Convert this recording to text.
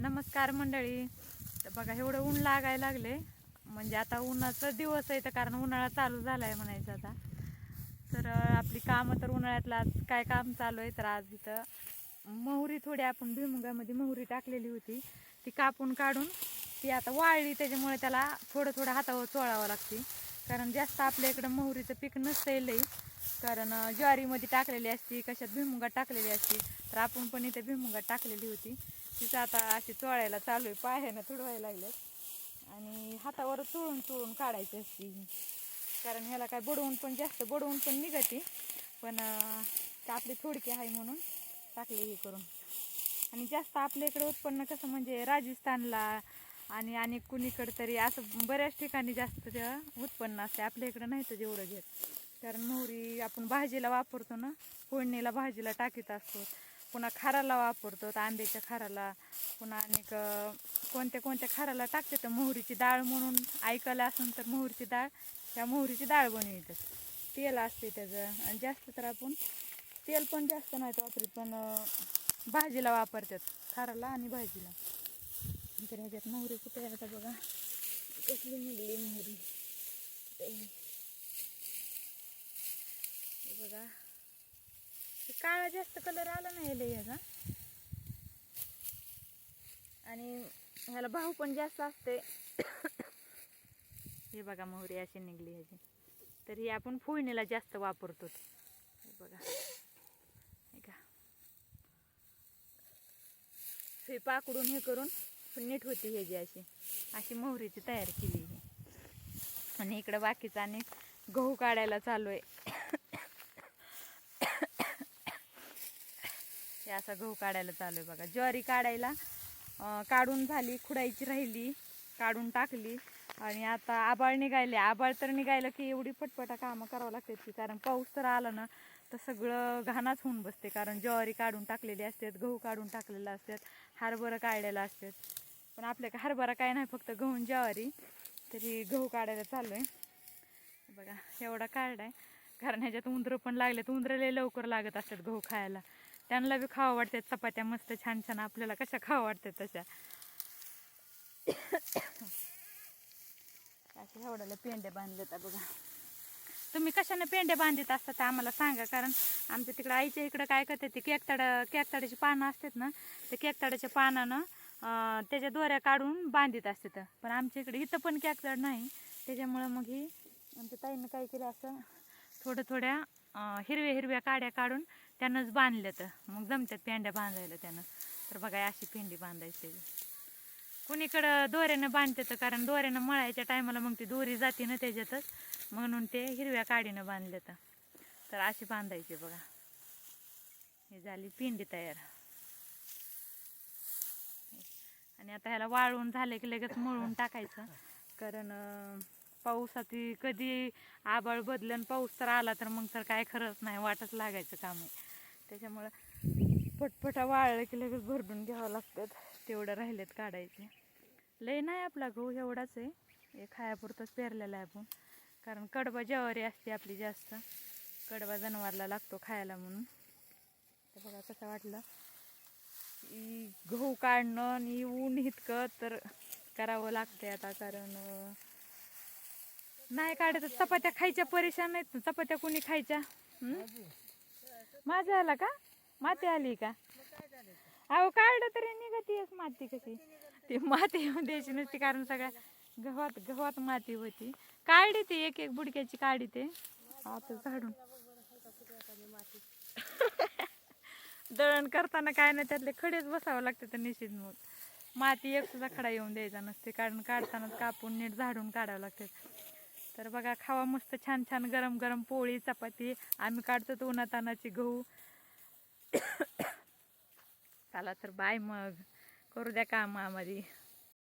नमस्कार मंडळी. तर बघा एवढं ऊन लागायला लागले. म्हणजे आता उन्हाचा दिवस आहे तर कारण उन्हाळा चालू झाला आहे म्हणायचं आता. तर आपली कामं तर उन्हाळ्यातलं आज काय काम चालू आहे तर आज इथं मोहरी थोडी आपण भुईमुगामध्ये मोहरी टाकलेली होती. ती कापून काढून ती आता वाळली त्याच्यामुळे त्याला थोडं थोडं हातावर चोळावं लागते. कारण जास्त आपल्या इकडं मोहरीचं पीक नसतं लई. कारण ज्वारीमध्ये टाकलेली असती कशात भुईमुगात टाकलेली असती. तर आपण पण इथे भुईमुगात टाकलेली होती. तिचं आता अशी चोळायला चालू आहे पायानं तुडवायला लागलं आणि हातावर चोळून चोळून काढायची असती. कारण ह्याला काय बुडवून पण जास्त बुडवून पण निघते. पण ते आपली थोडकी आहे म्हणून टाकले हे करून. आणि जास्त आपल्या इकडे उत्पन्न कसं म्हणजे राजस्थानला आणि आणि कुणीकडं तरी असं बऱ्याच ठिकाणी जास्त उत्पन्न असते. आपल्या इकडं नाही तर जेवढं घेत. कारण मोहरी आपण भाजीला वापरतो ना फोडणीला भाजीला टाकीत असतो. पुन्हा खाराला वापरतो आंब्याच्या खाराला पुन्हा अनेक कोणत्या कोणत्या खाराला टाकते तर मोहरीची डाळ म्हणून ऐकायला असून तर मोहरीची डाळ त्या मोहरीची डाळ बनवितात तेल असते त्याचं आणि जास्त तर आपण तेल पण जास्त नाही वापरत पण भाजीला वापरतात खाराला आणि भाजीला. तर ह्याच्यात मोहरी कुठे आता बघा कसली निघली मोहरी. बघा. काळा जास्त कलर आला नाही लय ह्याचा आणि ह्याला भाव पण जास्त असते हे बघा मोहरी अशी निघली ह्याची. तर ही आपण फोडणीला जास्त वापरतो. हे बघा. हे का? हे पाकडून हे करून नीट होती ह्याची अशी. अशी मोहरीची तयारी केली आणि इकडं बाकीचं आणि गहू काढायला चालू आहे. ते असा गहू काढायला चालू आहे बघा. ज्वारी काढायला काढून झाली खुडायची राहिली काढून टाकली. आणि आता आबाळ निघायले. आबाळ तर निघायला की एवढी पटपटा कामं करावं लागतात की कारण पाऊस तर आला ना तर सगळं घाणाच होऊन बसते. कारण ज्वारी काढून टाकलेली असतात गहू काढून टाकलेला असतात हरभरं काढलेलं असतात. पण आपल्या हरभरा काय नाही फक्त गहू आणि ज्वारी. तरी गहू काढायला चालू आहे. बघा एवढा काढलाय कारण ह्याच्यात उंदरं पण लागले तर उंदरं लवकर लागत असतात गहू खायला. त्यांना बी खावं वाटतात चपात्या मस्त छान छान आपल्याला कशा खावं वाटतात तशा. अशा एवढ्याला पेंड्या बांधल्यात बघा. तुम्ही कशाने पेंड्या बांधित असता तर आम्हाला सांगा कारण आमच्या तिकडं आईच्या इकडं काय करते ते केकताड केकताड्याची पानं असतात ना ते केकताड्याच्या पानानं त्याच्या दोऱ्या काढून बांधित असतात पण आमच्या इकडे इथं पण केकताड नाही. त्याच्यामुळं मग ही आमच्या ताईनं काय केलं असं थोड्या थोड्या हिरव्या हिरव्या काड्या काढून त्यानंच बांधल्यात मग जमत्यात पेंड्या बांधायला त्यानं. तर बघा अशी पेंडी बांधायची. त्याची कुणीकडं दोऱ्यानं बांधते तर कारण दोऱ्यानं मळायच्या टायमाला मग ती दोरी जाते ना त्याच्यातच. म्हणून ते हिरव्या काडीनं बांधले तर. अशी बांधायची बघा. ही झाली पिंडी तयार. आणि आता ह्याला वाळून झाले की लगेच मळून टाकायचं. कारण अं, कधी आबाळ बदलन आणि पाऊस तर आला तर मग तर काय खरंच नाही वाटच लागायचं काम. आहे त्याच्यामुळं पटपटा वाळलं की लगेच भरडून घ्यावं लागतात. तेवढं राहिलेत काढायचे. लय नाही आपला गहू एवढाच आहे. हे खायापुरतंच पेरलेला आहे आपण. कारण कडबा ज्वारी असते आपली जास्त. कडबा जनावरला लागतो खायला म्हणून. तर बघा कसं वाटलं. ई गहू काढणं आणि ऊन इतकं तर करावं लागते आता कारण नाही काढत तर चपात्या खायच्या परेशान नाहीत ना चपात्या कोणी खायच्या? माझा आला का? माती आली का? अहो काढलं तरी निघतीयच माती कशी. ती माती द्यायची नसती कारण सगळ्या गव्हात गव्हात माती होती. काढली ती एक एक बुडक्याची काढी ते. आता झाडून. दळण करताना काय नाही त्यातले खडेच बसावं लागते तर निश्चित मग. माती एक सुद्धा खडा येऊन द्यायचा नसते कारण काढतानाच कापून नीट झाडून काढावं लागते. तर बघा खावा मस्त छान छान गरम गरम पोळी चपाती. आम्ही काढतो तो उन्हातानाची गहू. चला तर बाय मग. करू द्या कामामध्ये.